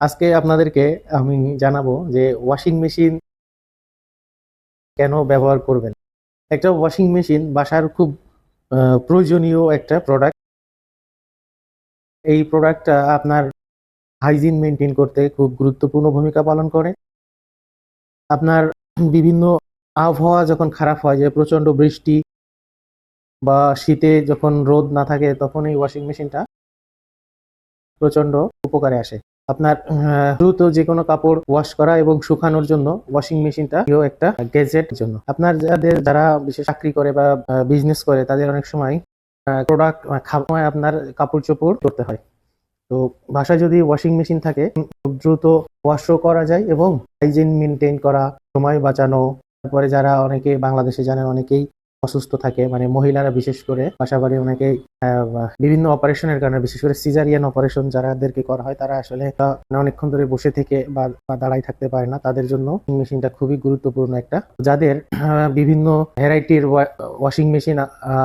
আজকে আপনাদেরকে আমি জানাব যে ওয়াশিং মেশিন কেন ব্যবহার করবেন। একটা ওয়াশিং মেশিন বাসার খুব প্রয়োজনীয় একটা প্রোডাক্ট এই প্রোডাক্টটা আপনার হাইজিন মেনটেন করতে খুব গুরুত্বপূর্ণ ভূমিকা পালন করে। আপনার বিভিন্ন আবহাওয়া যখন খারাপ হয়, যে প্রচণ্ড বৃষ্টি বা শীতে যখন রোদ না থাকে, তখন এই ওয়াশিং মেশিনটা প্রচণ্ড উপকারে আসে। আপনার দ্রুত যে কোনো কাপড় ওয়াশ করা এবং শুকানোর জন্য ওয়াশিং মেশিনটা একটা গ্যাজেট জন্য। আপনার যাদের, যারা বিশেষ চাকরি করে বা বিজনেস করে, তাদের অনেক সময় প্রোডাক্ট খাওয়ায় আপনার কাপড় চোপড় করতে হয়। তো বাসায় যদি ওয়াশিং মেশিন থাকে দ্রুত ওয়াশও করা যায় এবং হাইজিন মেনটেন করা, সময় বাঁচানো। তারপরে যারা অনেকে, বাংলাদেশে জানেন অনেকেই অসুস্থ থাকে। মানে মহিলারা বিশেষ করে পাশাপাশি অনেকে বিভিন্ন অপারেশনের কারণে বিশেষ করে সিজারিয়ান অপারেশন যারাদেরকে করা হয় তারা আসলে আহ, অনেকক্ষণ ধরে বসে থেকে বা দাঁড়াই থাকতে পারে না। তাদের জন্য মেশিনটা খুবই গুরুত্বপূর্ণ একটা। যাদের বিভিন্ন ভ্যারাইটির ওয়াশিং মেশিন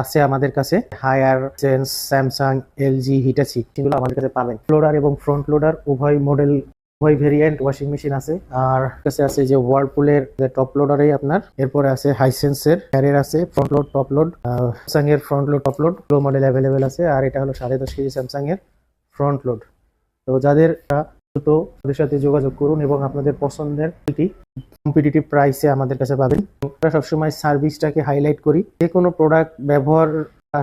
আছে আমাদের কাছে। Higher sense Samsung LG Hitachi সেগুলো আমাদের কাছে পাবেন। ফ্লোডার এবং ফ্রন্ট লোডার উভয় মডেল উভয় ভেরিয়েন্ট ওয়াশিং মেশিন আছে। আর কাছে আছে যে ওয়ার্লপুলের যে টপ লোডারই আপনার, এরপরে আছে হাইসেন্সের হ্যারের আছে front load top load Samsung এর front load top load low model available আছে, আর এটা হলো সাড়ে দশ কেজি স্যামসাং এর ফ্রন্ট লোড তো যাদের দ্রুত ওদের সাথে যোগাযোগ করুন এবং আপনাদের পছন্দের কম্পিটিটিভ প্রাইসে আমাদের কাছে পাবেন। আমরা সবসময় সার্ভিসটাকে হাইলাইট করি। যে কোনো প্রোডাক্ট ব্যবহার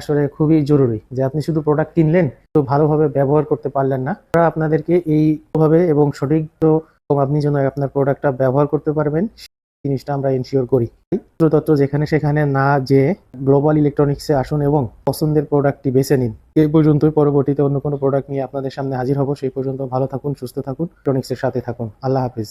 আসলে খুবই জরুরি যে আপনি শুধু প্রোডাক্ট কিনলেন, তো ভালোভাবে ব্যবহার করতে পারলেন না। আমরা আপনাদেরকে এইভাবে এবং সঠিক আপনি যেন আপনার প্রোডাক্টটা ব্যবহার করতে পারবেন জিনিসটা আমরা এনশিওর করি। তত্ত্ব যেখানে সেখানে না যে গ্লোবাল ইলেকট্রনিক্সে আসুন এবং পছন্দের প্রোডাক্টটি বেছে নিন। এই পর্যন্তই, পরবর্তীতে অন্য কোনো প্রোডাক্ট নিয়ে আপনাদের সামনে হাজির হব। সেই পর্যন্ত ভালো থাকুন, সুস্থ থাকুন ইলেকট্রনিক্সের সাথে থাকুন। আল্লাহ হাফিজ।